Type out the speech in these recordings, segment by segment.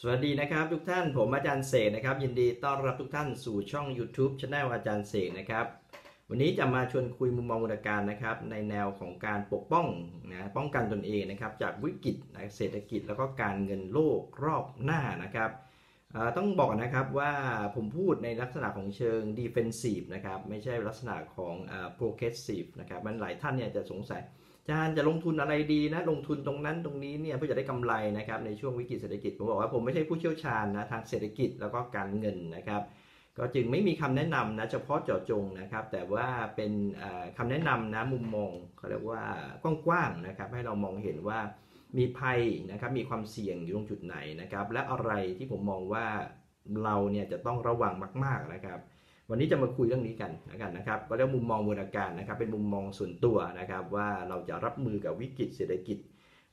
สวัสดีนะครับทุกท่านผมอาจารย์เสกนะครับ ยินดีต้อนรับทุกท่านสู่ช่อง YouTube Channel อาจารย์เสกนะครับ วันนี้จะมาชวนคุยมุมมองวรการนะครับ ในแนวของการปกป้องนะป้องกันตนเองนะครับ จากวิกฤตเศรษฐกิจแล้วก็การเงินโลกรอบหน้านะครับต้องบอกนะครับว่าผมพูดในลักษณะของเชิง defensive นะครับ ไม่ใช่ลักษณะของ progressive นะครับ มันหลายท่านเนี่ยจะสงสัย จารย์จะลงทุนอะไรดีนะ ลงทุนตรงนั้นตรงนี้เนี่ยเพื่อจะได้กำไรนะครับในช่วงวิกฤตเศรษฐกิจผมบอกว่าผมไม่ใช่ผู้เชี่ยวชาญนะทางเศรษฐกิจแล้วก็การเงินนะครับ ก็จึงไม่มีคำแนะนำนะเฉพาะเจาะจงนะครับ แต่ว่าเป็นคำแนะนำนะมุมมองเขาเรียกว่ากว้างๆนะครับ ให้เรามองเห็นว่ามีภัยนะครับมีความเสี่ยงอยู่ตรงจุดไหนนะครับ และอะไรที่ผมมองว่าเราเนี่ยจะต้องระวังมาก ๆนะครับ วันนี้จะมาคุยเรื่องนี้กันนะครับนะครับก็เรียกมุมมองบูรการนะครับ เป็นมุมมองส่วนตัวนะครับ ว่าเราจะรับมือกับวิกฤตเศรษฐกิจ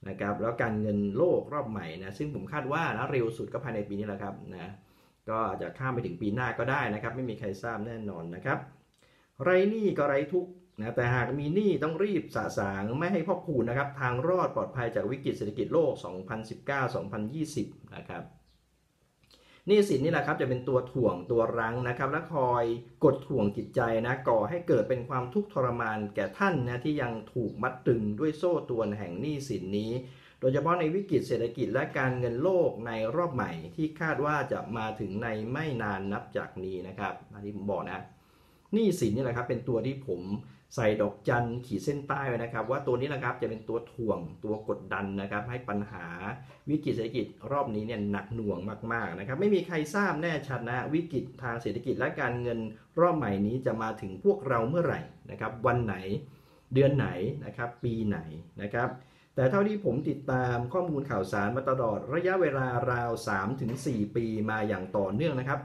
นะครับ แล้วการเงินโลกรอบใหม่นะซึ่งผมคาดว่านะเร็วสุดก็ภายในปีนี้แหละครับนะก็อาจจะข้ามไปถึงปีหน้าก็ได้นะครับ ไม่มีใครทราบแน่นอนนะครับ ไรหนี้ก็ไรทุกนะแต่หากมีหนี้ต้องรีบสะสางไม่ให้พ่อคูณนะครับ ทางรอดปลอดภัยจากวิกฤตเศรษฐกิจโลก 2019-2020 นะครับ นี่สินนี่แหละครับจะเป็นตัวถ่วงตัวรั้งนะครับ และคอยกดถ่วงจิตใจนะก่อให้เกิดเป็นความทุกข์ทรมานแก่ท่านนะที่ยังถูกมัดตึงด้วยโซ่ตวนแห่งหนี้สินนี้ โดยเฉพาะในวิกฤตเศรษฐกิจและการเงินโลกในรอบใหม่ที่คาดว่าจะมาถึงในไม่นานนับจากนี้นะครับอันนี้ผมบอกนะ หนี้สินนี่แหละครับเป็นตัวที่ผมใส่ดอกจันขีดเส้นใต้ไว้นะครับ ว่าตัวนี้นะครับจะเป็นตัวถ่วงตัวกดดันนะครับ ให้ปัญหาวิกฤตเศรษฐกิจรอบนี้เนี่ยหนักหน่วงมากๆนะครับ ไม่มีใครทราบแน่ชัดนะวิกฤตทางเศรษฐกิจและการเงินรอบใหม่นี้จะมาถึงพวกเราเมื่อไหร่นะครับ วันไหนเดือนไหนนะครับ ปีไหนนะครับ แต่เท่าที่ผมติดตามข้อมูลข่าวสารมาตลอดระยะเวลาราว 3-4 ปีมาอย่างต่อเนื่องนะครับ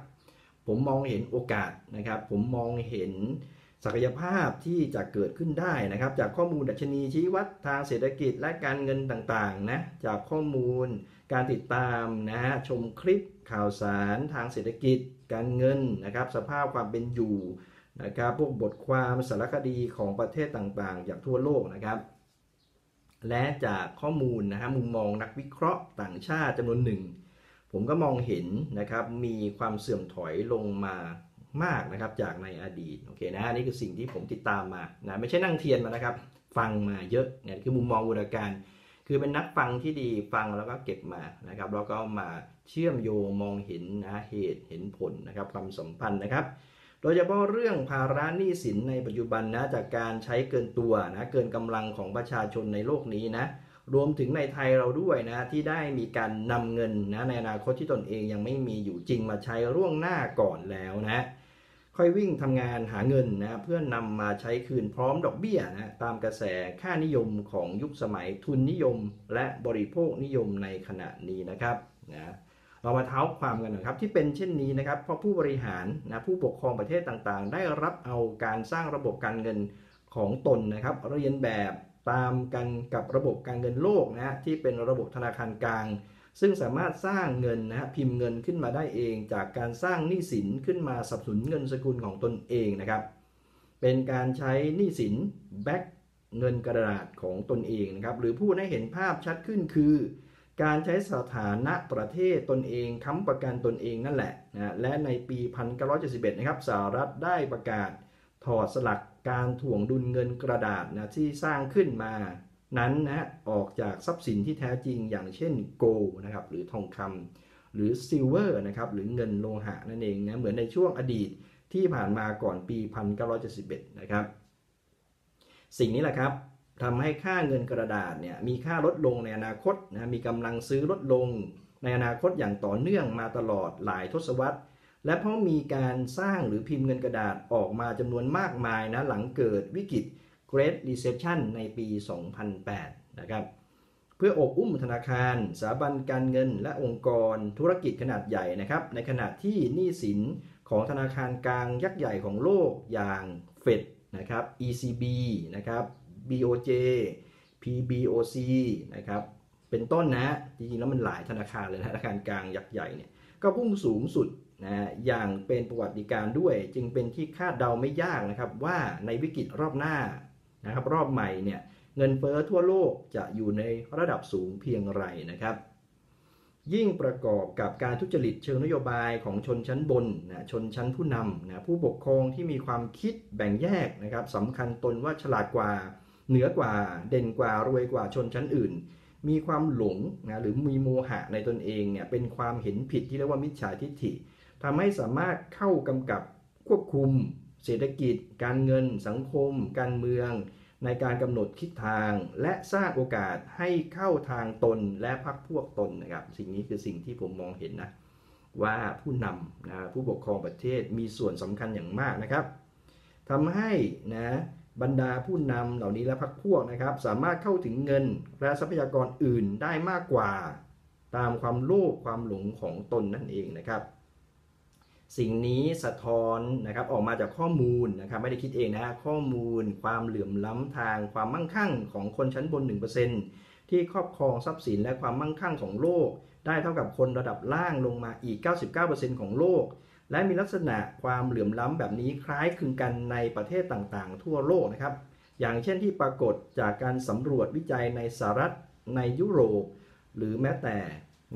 ผมมองเห็นโอกาสนะครับ ผมมองเห็นศักยภาพที่จะเกิดขึ้นได้นะครับ จากข้อมูลดัชนีชี้วัดทางเศรษฐกิจและการเงินต่างๆนะจากข้อมูลการติดตามนะฮะชมคลิปข่าวสารทางเศรษฐกิจ การเงินนะครับ สภาพความเป็นอยู่นะครับพวกบทความสารคดีของประเทศต่างๆ จากทั่วโลกนะครับ และจากข้อมูลนะฮะมุมมองนักวิเคราะห์ต่างชาติจำนวนหนึ่ง ผมก็มองเห็นนะครับมีความเสื่อมถอยลงมามากนะครับจากในอดีตโอเคนะนี่คือสิ่งที่ผมติดตามมานะไม่ใช่นั่งเทียนมานะครับ ฟังมาเยอะเนี่ยคือมุมมองบุรการ คือเป็นนักฟังที่ดีฟังแล้วก็เก็บมานะครับแล้วก็มาเชื่อมโยงมองเห็นนะเหตุเห็นผลนะครับความสัมพันธ์นะครับ โดยเฉพาะเรื่องภาระหนี้สินในปัจจุบันนะจากการใช้เกินตัวนะเกินกำลังของประชาชนในโลกนี้นะ รวมถึงในไทยเราด้วยนะที่ได้มีการนำเงินนะในอนาคตที่ตนเองยังไม่มีอยู่จริงมาใช้ร่วงหน้าก่อนแล้วนะค่อยวิ่งทำงานหาเงินนะเพื่อนำมาใช้คืนพร้อมดอกเบี้ยนะตามกระแสค่านิยมของยุคสมัยทุนนิยม และบริโภคนิยมในขณะนี้นะครับนะเรามาเท้าความกันนะครับที่เป็นเช่นนี้นะครับเพราะผู้บริหารนะผู้ปกครองประเทศต่างๆ ได้รับเอาการสร้างระบบการเงินของตนนะครับ เรียนแบบ ตามกันกับระบบการเงินโลกนะที่เป็นระบบธนาคารกลาง ซึ่งสามารถสร้างเงินนะฮะพิมพ์เงินขึ้นมาได้เอง จากการสร้างหนี้สินขึ้นมาสับสนเงินสกุลของตนเองนะครับ เป็นการใช้หนี้สินแบ็กเงินกระดาษของตนเองนะครับหรือพูดให้เห็นภาพชัดขึ้นคือ การใช้สถานะประเทศตนเองค้ำประกันตนเองนั่นแหละนะและในปี 1971 นะครับสหรัฐได้ประกาศถอดสลัก การถ่วงดุลเงินกระดาษนะที่สร้างขึ้นมานั้นนะออกจากทรัพย์สินที่แท้จริงอย่างเช่นโกลนะครับหรือทองคำหรือซิลเวอร์นะครับหรือเงินโลหะนั่นเองนะเหมือนในช่วงอดีตที่ผ่านมาก่อนปี 1971 นะครับ สิ่งนี้แหละครับทำให้ค่าเงินกระดาษเนี่ยมีค่าลดลงในอนาคตนะมีกำลังซื้อลดลงในอนาคตอย่างต่อเนื่องมาตลอดหลายทศวรรษ และเพราะมีการสร้างหรือพิมพ์เงินกระดาษออกมาจำนวนมากมายนะหลังเกิดวิกฤต Great Recession ในปี 2008 นะครับ เพื่ออบอุ้มธนาคาร สถาบันการเงิน และองค์กรธุรกิจขนาดใหญ่นะครับ ในขณะที่หนี้สินของธนาคารกลางยักษ์ใหญ่ของโลกอย่างเฟดนะครับ ECB นะครับ BOJ PBOC นะครับ เป็นต้นนะ จริงๆ แล้วมันหลายธนาคารเลยนะธนาคารกลางยักษ์ใหญ่เนี่ย ก็พุ่งสูงสุดนะอย่างเป็นประวัติการด้วย จึงเป็นที่คาดเดาไม่ยากนะครับว่าในวิกฤตรอบหน้านะครับรอบใหม่เนี่ยเงินเฟ้อทั่วโลกจะอยู่ในระดับสูงเพียงไรนะครับ ยิ่งประกอบกับการทุจริตเชิงนโยบายของชนชั้นบนนะชนชั้นผู้นำนะผู้ปกครองที่มีความคิดแบ่งแยกนะครับสำคัญตนว่าฉลาดกว่า เหนือกว่าเด่นกว่ารวยกว่าชนชั้นอื่น มีความหลงนะหรือมีโมหะในตนเองเนี่ยเป็นความเห็นผิดที่เรียกว่ามิจฉาทิฏฐิทำให้สามารถเข้ากำกับควบคุม เศรษฐกิจ การเงิน สังคม การเมือง ในการกำหนดทิศทาง และสร้างโอกาสให้เข้าทางตนและพรรคพวกตนนะครับสิ่งนี้คือสิ่งที่ผมมองเห็นนะว่าผู้นำนะผู้ปกครองประเทศมีส่วนสำคัญอย่างมากนะครับทำให้นะ บรรดาผู้นำเหล่านี้และพรรคพวกนะครับ สามารถเข้าถึงเงินและทรัพยากรอื่นได้มากกว่า ตามความโลภความหลงของตนนั่นเองนะครับ สิ่งนี้สะท้อนนะครับออกมาจากข้อมูลนะครับไม่ได้คิดเองนะข้อมูล ความเหลื่อมล้ำทาง ความมั่งคั่งของคนชั้นบน 1%ที่ครอบครองทรัพย์สินและความมั่งคั่งของโลก ได้เท่ากับคนระดับล่างลงมาอีก 99%ของโลก และมีลักษณะความเหลื่อมล้ำแบบนี้คล้ายคลึงกันในประเทศต่างๆ ทั่วโลกนะครับ อย่างเช่นที่ปรากฏจากการสำรวจวิจัยในสหรัฐในยุโรป หรือแม้แต่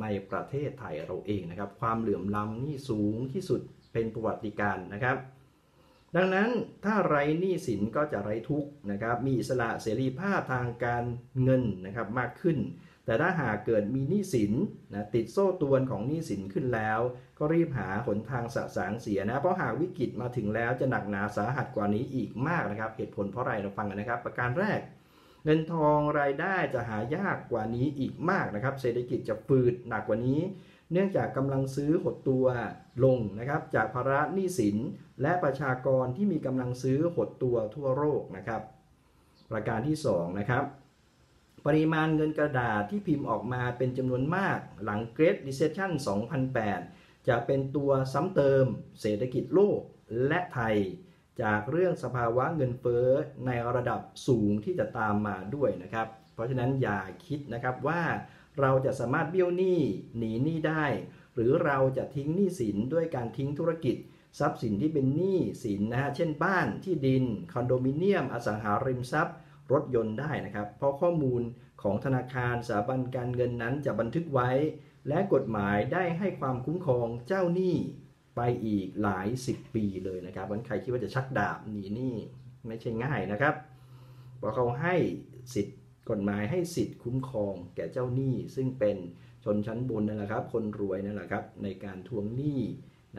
ในประเทศไทยเราเองนะครับ ความเหลื่อมล้ำนี่สูงที่สุดเป็นประวัติการนะครับ ดังนั้นถ้าไรหนี้สินก็จะไร้ทุกนะครับ มีอิสระเสรีภาพทางการเงินนะครับมากขึ้น แต่ถ้าหากเกิดมีหนี้สินนะติดโซ่ตวนของหนี้สินขึ้นแล้ว ก็รีบหาหนทางสะสางเสียนะ เพราะหากวิกฤตมาถึงแล้วจะหนักหนาสาหัสกว่านี้อีกมากนะครับ เหตุผลเพราะอะไรเราฟังกันนะครับ ประการแรก เงินทองรายได้จะหายากกว่านี้อีกมากนะครับ เศรษฐกิจจะฟืดหนักกว่านี้ เนื่องจากกำลังซื้อหดตัวลงนะครับ จากภาระหนี้สิน และประชากรที่มีกำลังซื้อหดตัวทั่วโลกนะครับ ประการที่2นะครับ ปริมาณเงินกระดาษที่พิมพ์ออกมาเป็นจำนวนมากหลัง Great Recession 2008 จะเป็นตัวซ้ำเติมเศรษฐกิจโลกและไทย จากเรื่องสภาวะเงินเฟ้อในระดับสูงที่จะตามมาด้วยนะครับ เพราะฉะนั้นอย่าคิดนะครับว่าเราจะสามารถเบี้ยวหนี้หนีหนี้ได้ หรือเราจะทิ้งหนี้สินด้วยการทิ้งธุรกิจ ทรัพย์สินที่เป็นหนี้สินนะฮะเช่นบ้านที่ดิน คอนโดมิเนียม อสังหาริมทรัพย์ รถยนต์ได้นะครับ เพราะข้อมูลของธนาคารสถาบันการเงินนั้นจะบันทึกไว้ และกฎหมายได้ให้ความคุ้มครองเจ้าหนี้ไปอีกหลายสิบปีเลยนะครับวันใครคิดว่าจะชักดาบหนีหนี้ไม่ใช่ง่ายนะครับเพราะเขาให้สิทธิ์กฎหมายให้สิทธิ์คุ้มครองแก่เจ้าหนี้ ซึ่งเป็นชนชั้นบนนั่นแหละครับ คนรวยนั่นแหละครับในการทวงหนี้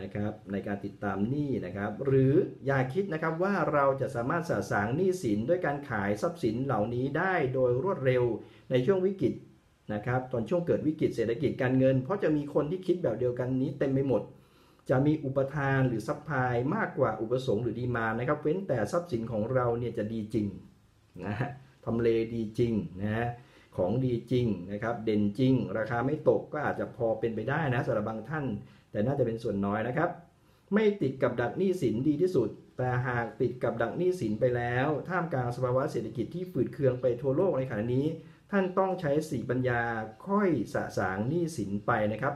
นะครับในการติดตามหนี้นะครับ หรืออย่าคิดนะครับว่าเราจะสามารถสะสางหนี้สินด้วยการขายทรัพย์สินเหล่านี้ได้โดยรวดเร็วในช่วงวิกฤตนะครับตอนช่วงเกิดวิกฤตเศรษฐกิจการเงิน เพราะจะมีคนที่คิดแบบเดียวกันนี้เต็มไปหมด จะมีอุปทานหรือซัพพลายมากกว่าอุปสงค์หรือดีมานะครับ เว้นแต่ทรัพย์สินของเราเนี่ยจะดีจริงนะฮะทำเลดีจริงนะฮะของดีจริงนะครับ เด่นจริง ราคาไม่ตกก็อาจจะพอเป็นไปได้นะสำหรับบางท่าน แต่น่าจะเป็นส่วนน้อยนะครับ ไม่ติดกับดักหนี้สินดีที่สุด แต่หากติดกับดักหนี้สินไปแล้ว ท่ามกลางสภาวะเศรษฐกิจที่ฝืดเคืองไปทั่วโลกในขณะนี้ ท่านต้องใช้สีปัญญาค่อยสะสางหนี้สินไปนะครับ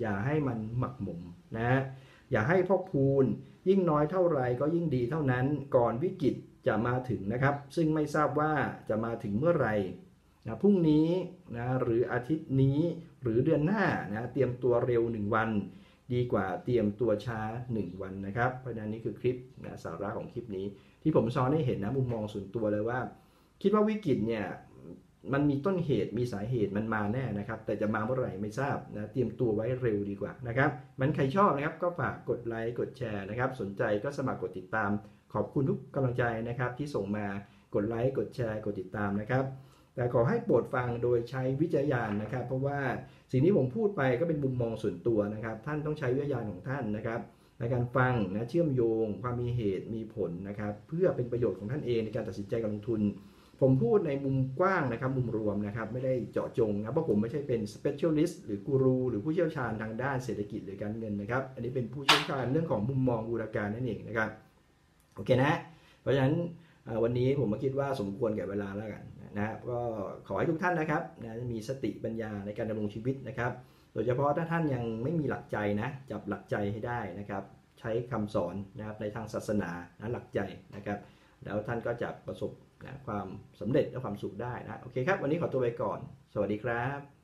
อย่าให้มันหมักหมมนะอย่าให้พอกพูนยิ่งน้อยเท่าไรก็ยิ่งดีเท่านั้นก่อนวิกฤตจะมาถึงนะครับ ซึ่งไม่ทราบว่าจะมาถึงเมื่อไหร่นะพรุ่งนี้นะหรืออาทิตย์นี้หรือเดือนหน้านะเตรียมตัวเร็ว 1 วัน ดีกว่าเตรียมตัวช้า 1 วันนะครับ เพราะฉะนั้นนี่คือคลิปนะสาระของคลิปนี้ ที่ผมซ้อนให้เห็นนะมุมมองส่วนตัวเลยว่า คิดว่าวิกฤตเนี่ยมันมีต้นเหตุมีสาเหตุมันมาแน่นะครับ แต่จะมาเมื่อไหร่ไม่ทราบนะเตรียมตัวไว้เร็วดีกว่านะครับ มันใครชอบนะครับก็ฝากกดไลค์กดแชร์นะครับ สนใจก็สมัครกดติดตาม ขอบคุณทุกกำลังใจนะครับที่ส่งมากดไลค์กดแชร์กดติดตามนะครับ แต่ขอให้โปรดฟังโดยใช้วิจารณญาณนะครับ เพราะว่าสิ่งที่ผมพูดไปก็เป็นมุมมองส่วนตัวนะครับ ท่านต้องใช้วิจารณญาณของท่านนะครับ ในการฟังนะเชื่อมโยง ความมีเหตุมีผลนะครับ เพื่อเป็นประโยชน์ของท่านเองในการตัดสินใจการลงทุน ผมพูดในมุมกว้างนะครับ มุมรวมนะครับ ไม่ได้เจาะจงนะเพราะผมไม่ใช่เป็น specialist หรือกูรูหรือผู้เชี่ยวชาญทางด้านเศรษฐกิจหรือการเงินนะครับ อันนี้เป็นผู้เชี่ยวชาญเรื่องของมุมมองบูรการนั่นเองนะครับโอเคนะ เพราะฉะนั้นวันนี้ผมมาคิดว่าสมควรแก่เวลาแล้วกัน นะก็ขอให้ทุกท่านนะครับนะมีสติปัญญาในการดำรงชีวิตนะครับ โดยเฉพาะถ้าท่านยังไม่มีหลักใจนะจับหลักใจให้ได้นะครับ ใช้คำสอนนะครับในทางศาสนานะหลักใจนะครับ แล้วท่านก็จะประสบนะความสำเร็จและความสุขได้นะโอเคครับ วันนี้ขอตัวไปก่อน สวัสดีครับ